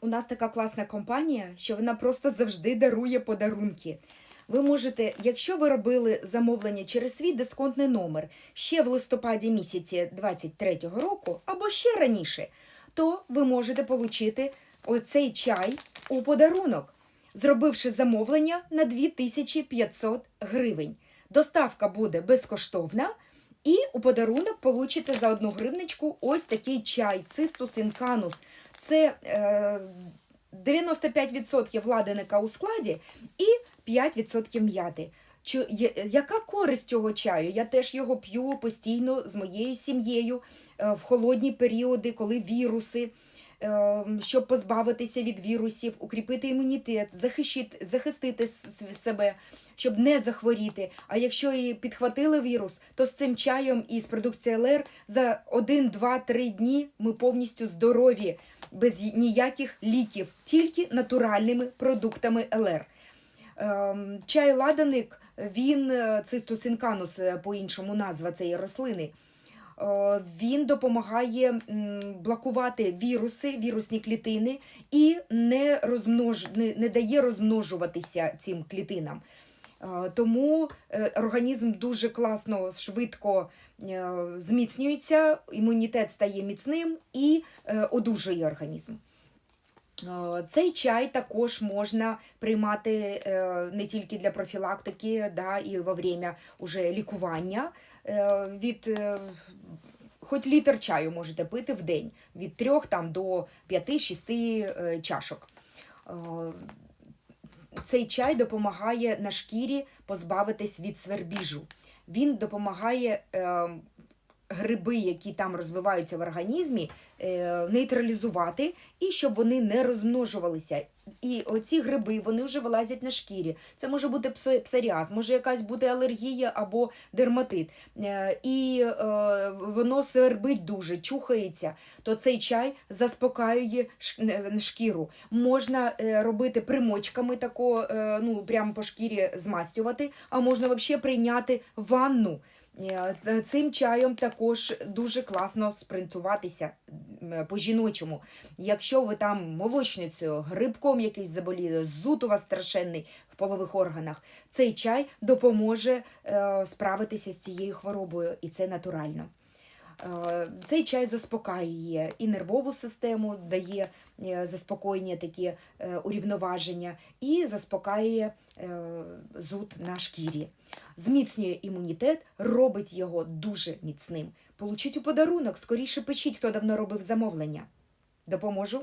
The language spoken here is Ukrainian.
у нас така класна компанія, що вона просто завжди дарує подарунки. Ви можете, якщо ви робили замовлення через свій дисконтний номер ще в листопаді місяці 23-го року або ще раніше, то ви можете отримати оцей чай у подарунок, зробивши замовлення на 2500 гривень. Доставка буде безкоштовна, і у подарунок получите за одну гривничку ось такий чай цистус інканус. Це е, 95% ладеника у складі і 5% м'яти. Чи, є- Яка користь цього чаю? Я теж його п'ю постійно з моєю сім'єю е, в холодні періоди, коли віруси, е, щоб позбавитися від вірусів, укріпити імунітет, захищити, захистити себе, щоб не захворіти. А якщо і підхватили вірус, то з цим чаєм і з продукцією ЛР за 1, 2, 3 дні ми повністю здорові, без ніяких ліків, тільки натуральними продуктами ЛР. Ем, Чай ладаник, він е, цистус е, по-іншому назва цієї рослини. Е, Він допомагає блокувати віруси, вірусні клітини і не, розмнож... не, дає розмножуватися цим клітинам. Е, Тому е, організм дуже класно, швидко зміцнюється, імунітет стає міцним і одужує організм. Е, Цей чай також можна приймати е, не тільки для профілактики, да, і во время уже лікування. Е, Від, хоч літр чаю можете пити в день від 3 там, до 5-6 е, чашок. Цей чай допомагає на шкірі позбавитись від свербіжу. Він допомагає е, гриби, які там розвиваються в організмі, е, нейтралізувати і щоб вони не розмножувалися. І оці гриби вони вже вилазять на шкірі. Це може бути псо- псоріаз, може якась бути алергія або дерматит. Е, І е, воно свербить дуже, чухається. То цей чай заспокаює шкіру. Можна робити примочками тако, ну прямо по шкірі змастювати, а можна взагалі прийняти ванну. Е, Цим чаєм також дуже класно спринтуватися по-жіночому. Якщо ви там молочницею, грибком якийсь заболіли, зуд у вас страшенний в полових органах, цей чай допоможе е, справитися з цією хворобою, і це натурально. Е, Цей чай заспокаює і нервову систему, дає е, заспокоєння, такі е, урівноваження, і заспокаює зуд на шкірі. Зміцнює імунітет, робить його дуже міцним. Получіть у подарунок, скоріше пишіть, хто давно робив замовлення. Допоможу?